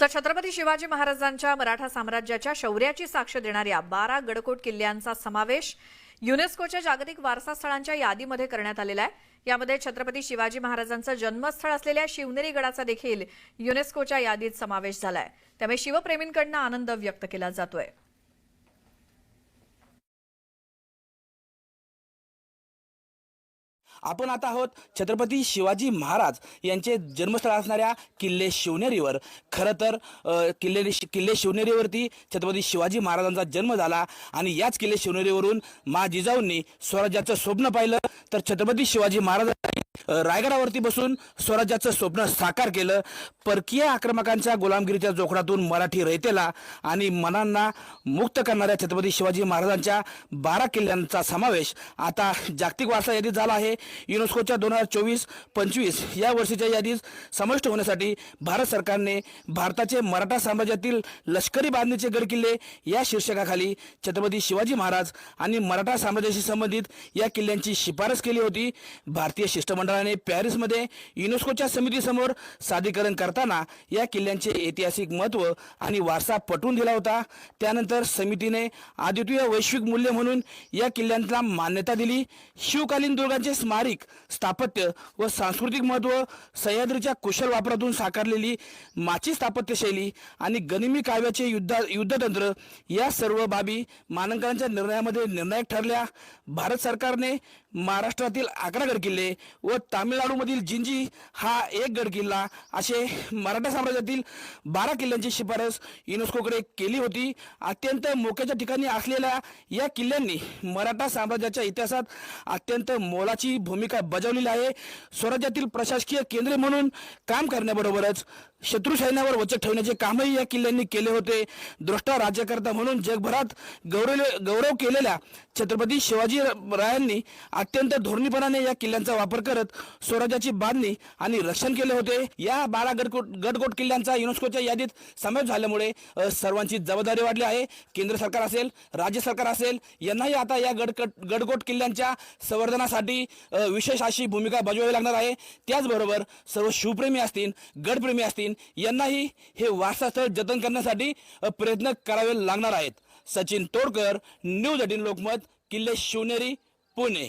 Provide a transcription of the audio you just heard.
तर छत्रपती शिवाजी महाराजांच्या मराठा साम्राज्याच्या शौर्याची साक्ष देणाऱ्या बारा गडकोट किल्ल्यांचा समावेश युनेस्कोच्या जागतिक वारसा स्थळांच्या यादीमध्ये करण्यात आलेला आहे. यामध्ये छत्रपती शिवाजी महाराजांचं जन्मस्थळ असलेल्या शिवनेरी गडाचा देखील युनेस्कोच्या यादीत समावेश झालाय. त्यामुळे शिवप्रेमींकडनं आनंद व्यक्त केला जातोय. आपण आता आहोत छत्रपती शिवाजी महाराज यांचे जन्मस्थळ असणाऱ्या किल्ले शिवनेरीवर. खरं तर किल्ले किल्ले शिवनेरीवरती छत्रपती शिवाजी महाराजांचा जन्म झाला आणि याच किल्ले शिवनेरीवरून मा जिजाऊंनी स्वराज्याचं स्वप्न पाहिलं. तर छत्रपती शिवाजी महाराजांनी रायगडावरती बसून स्वराज्याचं स्वप्न साकार केलं. परकीय आक्रमकांच्या गुलामगिरीच्या जोखडातून मराठी रयतेला आणि मनांना मुक्त करणाऱ्या छत्रपती शिवाजी महाराजांच्या बारा किल्ल्यांचा समावेश आता जागतिक वारसा यादीत झाला आहे. युनेस्कोच्या दोन हजार चोवीस पंचवीस या वर्षीच्या यादीत समाविष्ट होण्यासाठी भारत सरकारने भारताचे मराठा साम्राज्यातील लष्करी बांधणीचे गडकिल्ले या शीर्षकाखाली छत्रपती शिवाजी महाराज आणि मराठा साम्राज्याशी संबंधित या किल्ल्यांची शिफारस केली होती. भारतीय शिष्टमंडळाने पॅरिसमध्ये युनेस्कोच्या समितीसमोर सादरीकरण करताना या किल्ल्यांचे ऐतिहासिक महत्त्व आणि वारसा पटवून दिला होता. त्यानंतर समितीने अद्वितीय वैश्विक मूल्य म्हणून या किल्ल्यांना मान्यता दिली. शिवकालीन दुर्गांचे स्मारक स्थापत्य व सांस्कृतिक महत्त्व सह्याद्रीच्या कुशल वापरातून साकारलेली माची स्थापत्यशैली आणि गनिमी काव्याचे युद्ध युद्धतंत्र या सर्व बाबी मानांकनाच्या निर्णयामध्ये निर्णायक ठरल्या. भारत सरकारने महाराष्ट्रातील अकरा गडकिल्ले व तामिळनाडूमधील जिंजी हा एक गडकिल्ला. असे मराठा साम्राज्यातील बारा किल्ल्यांची शिफारस युनेस्कोकडे केली होती. अत्यंत मोक्याच्या ठिकाणी असलेल्या या किल्ल्यांनी मराठा साम्राज्याच्या इतिहासात अत्यंत मोलाची भूमिका बजावलेली आहे. स्वराज्यातील प्रशासकीय केंद्रे म्हणून काम करण्याबरोबरच शत्रू सैन्यावर वचक ठेवण्याचे कामही या किल्ल्यांनी केले होते. दृष्टा राज्यकर्ता म्हणून जगभरात गौरव गौरव केलेल्या छत्रपती शिवाजी रायांनी अत्यंत धोरणीपणाने या किल्ल्यांचा वापर करत स्वराज्याची बांधणी आणि रक्षण केले होते. या बारा गडकोट गडकोट किल्ल्यांचा युनेस्कोच्या यादीत समावेश झाल्यामुळे सर्वांची जबाबदारी वाढली आहे. केंद्र सरकार असेल राज्य सरकार असेल यांनाही आता या गडकट गडकोट किल्ल्यांच्या संवर्धनासाठी विशेष अशी भूमिका बजवावी लागणार आहे. त्याचबरोबर सर्व शिवप्रेमी असतील गडप्रेमी असतील यांनाही हे वारसास्थळ जतन करण्यासाठी प्रयत्न करावे लागणार आहेत. सचिन तोडकर न्यूज एटीन लोकमत किल्ले शिवनेरी पुणे.